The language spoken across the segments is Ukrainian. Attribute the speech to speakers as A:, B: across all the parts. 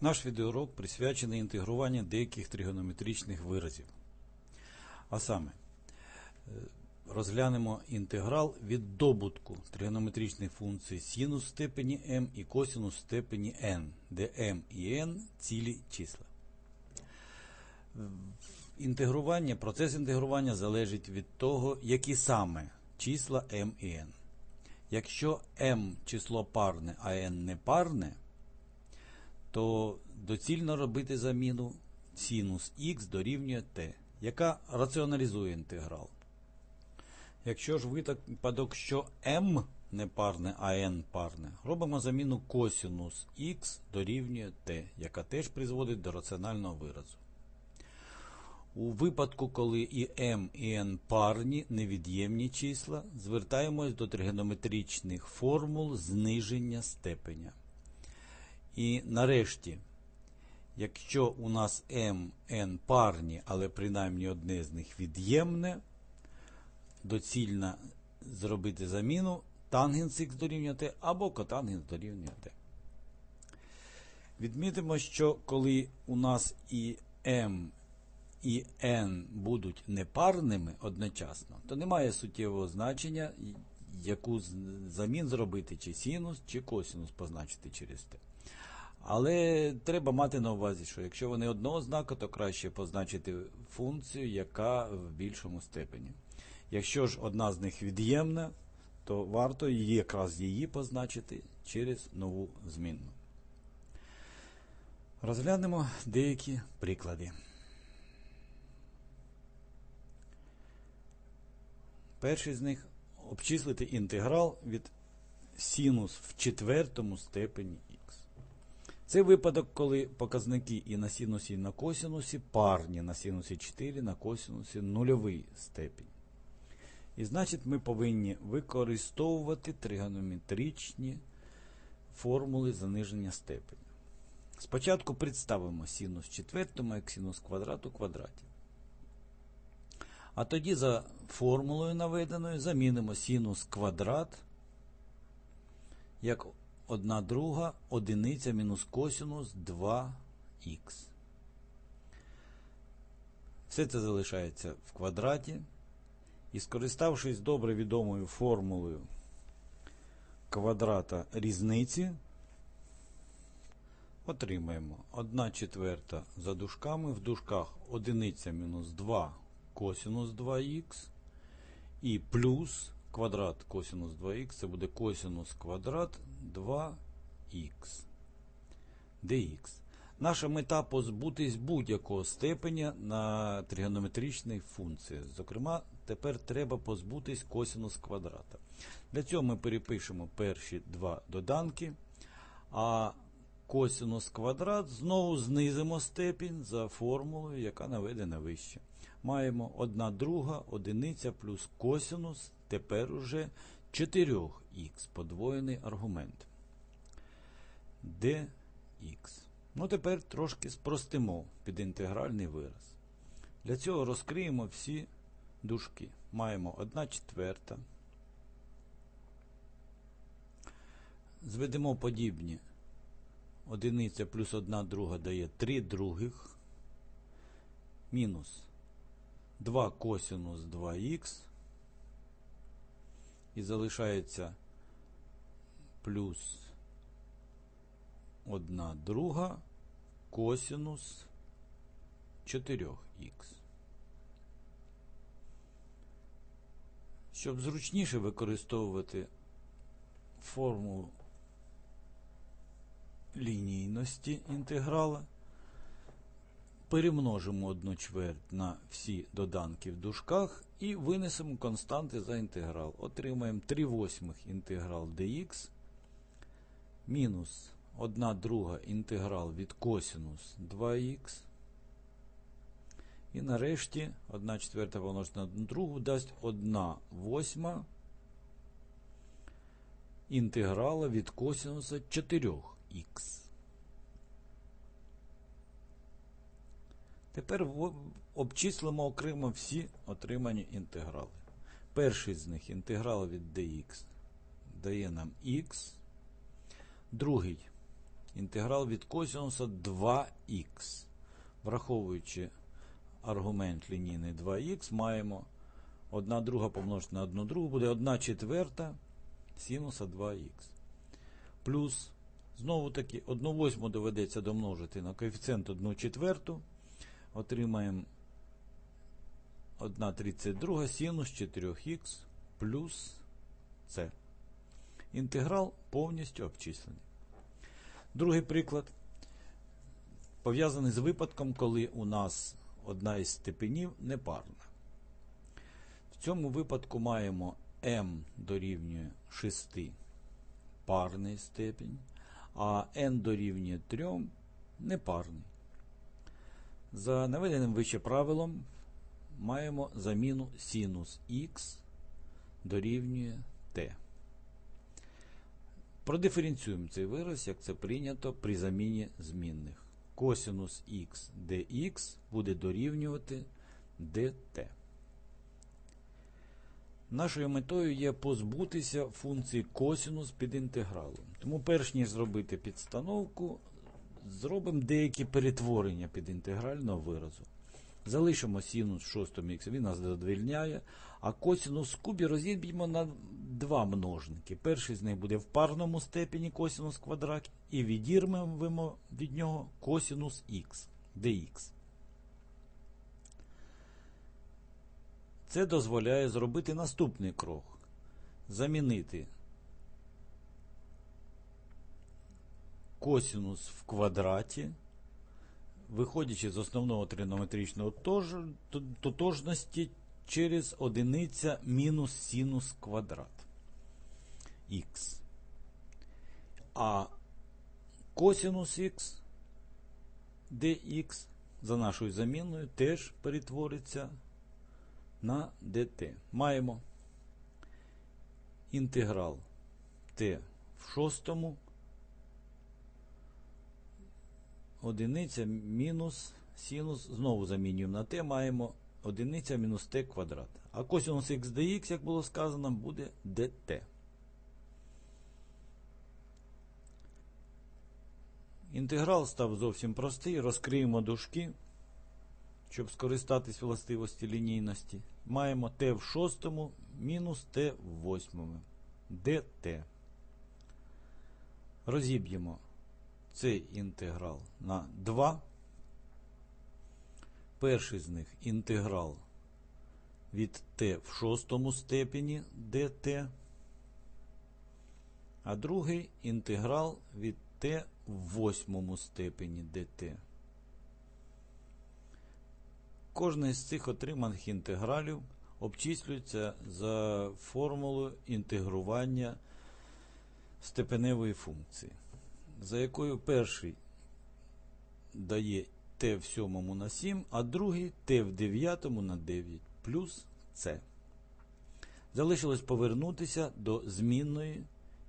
A: Наш відеоурок присвячений інтегруванню деяких тригонометричних виразів. А саме, е, розглянемо інтеграл від добутку тригонометричних функцій синус в степені m і косинус в степені n, де m і n цілі числа. Інтегрування, процес інтегрування залежить від того, які саме числа m і n. Якщо m число парне, а n не парне, то доцільно робити заміну синус х дорівнює t, яка раціоналізує інтеграл. Якщо ж випадок, що m не парне, а n парне, робимо заміну косинус х дорівнює t, яка теж призводить до раціонального виразу. У випадку, коли і m, і n парні невід'ємні числа, звертаємось до тригонометричних формул зниження степеня. І нарешті, якщо у нас m, n парні, але принаймні одне з них від'ємне, доцільно зробити заміну тангенс х дорівнює t або котангенс дорівнює t. Відмітимо, що коли у нас і m, і n будуть непарними одночасно, то немає суттєвого значення, яку замін зробити, чи синус, чи косинус позначити через t. Але треба мати на увазі, що якщо вони одного знака, то краще позначити функцію, яка в більшому степені. Якщо ж одна з них від'ємна, то варто якраз її позначити через нову змінну. Розглянемо деякі приклади. Перший з них обчислити інтеграл від синус в четвертому степені. Це випадок, коли показники і на синусі, і на косинусі парні на синусі 4, на косинусі нульовий степінь. І значить, ми повинні використовувати тригонометричні формули заниження степеня. Спочатку представимо синус четвертому як синус квадрату квадраті. А тоді за формулою наведеною замінимо синус квадрат як 1 друга одиниця мінус косинус 2х. Все це залишається в квадраті. І скориставшись добре відомою формулою квадрата різниці, отримаємо 1 четверта за дужками, в дужках одиниця мінус 2 косинус 2х і плюс квадрат косинус 2х, це буде косинус квадрат 2х dx. Наша мета позбутись будь-якого степеня на тригонометричній функції. Зокрема, тепер треба позбутись косинус квадрата. Для цього ми перепишемо перші два доданки, а косинус квадрат знову знизимо степінь за формулою, яка наведена вище. Маємо 1 друга одиниця плюс косинус, тепер уже 4х подвоєний аргумент. dx. Ну, тепер трошки спростимо підінтегральний вираз. Для цього розкриємо всі дужки. Маємо 1 четверта. Зведемо подібні. Одиниця плюс 1 друга дає 3 других. Мінус 2 косинус 2х. І залишається плюс 1 друга косинус 4х. Щоб зручніше використовувати формулу лінійності інтеграла, перемножимо 1 чверть на всі доданки в дужках і винесемо константи за інтеграл. Отримаємо 3 восьмих інтеграл dx мінус 1 друга інтеграл від косинус 2х. І нарешті 1 четверта помножити на 1 другу дасть 1 восьма інтеграла від косинуса 4х. Тепер обчислимо окремо всі отримані інтеграли. Перший з них інтеграл від dx дає нам х. Другий інтеграл від косинуса 2х. Враховуючи аргумент лінійний 2х, маємо 1 друга помножити на 1 другу, буде 1 четверта синуса 2х. Плюс, знову таки, 1 восьму доведеться домножити на коефіцієнт 1 четверту. Отримаємо 1 32 синус 4х плюс c. Інтеграл повністю обчислений. Другий приклад пов'язаний з випадком, коли у нас одна із степенів непарна. В цьому випадку маємо m дорівнює 6 парний степінь, а n дорівнює 3 непарний. За наведеним вище правилом маємо заміну синус х дорівнює t. Продиференціюємо цей вираз, як це прийнято при заміні змінних. Косинус х dx буде дорівнювати dt. Нашою метою є позбутися функції косинус під інтегралом. Тому, перш ніж зробити підстановку, зробимо деякі перетворення під інтегрального виразу. Залишимо синус шостому х, він нас задовільняє, а косинус в кубі розіб'ємо на два множники. Перший з них буде в парному степені косинус в квадраті, і відірмемо від нього косинус х, dx. Це дозволяє зробити наступний крок. Замінити косинус в квадраті, виходячи з основного то- тотожності через одиниця мінус синус квадрат х. А косинус х dx за нашою заміною теж перетвориться на dt. Маємо інтеграл t в шостому одиниця мінус синус, знову замінюємо на t, маємо одиниця мінус t квадрат. А косинус х dx, як було сказано, буде dt. Інтеграл став зовсім простий. Розкриємо дужки, щоб скористатись властивості лінійності. Маємо t в шостому мінус t в восьмому. dt. Розіб'ємо цей інтеграл на 2. Перший з них інтеграл від t в шостому степені dt, а другий інтеграл від t в восьмому степені dt. Кожна з цих отриманих інтегралів обчислюється за формулою інтегрування степеневої функції за якою перший дає t в сьомому на 7, а другий t в дев'ятому на 9 плюс c. Залишилось повернутися до змінної,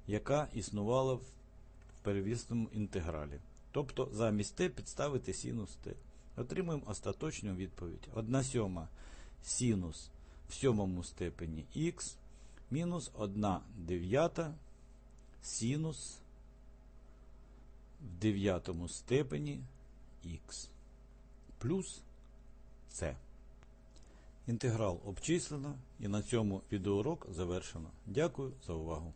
A: яка існувала в перевісному інтегралі. Тобто замість t підставити синус t. Отримуємо остаточну відповідь. 1 сьома синус в сьомому степені х мінус 1 дев'ята синус в дев'ятому степені х плюс c. Інтеграл обчислено і на цьому відеоурок завершено. Дякую за увагу.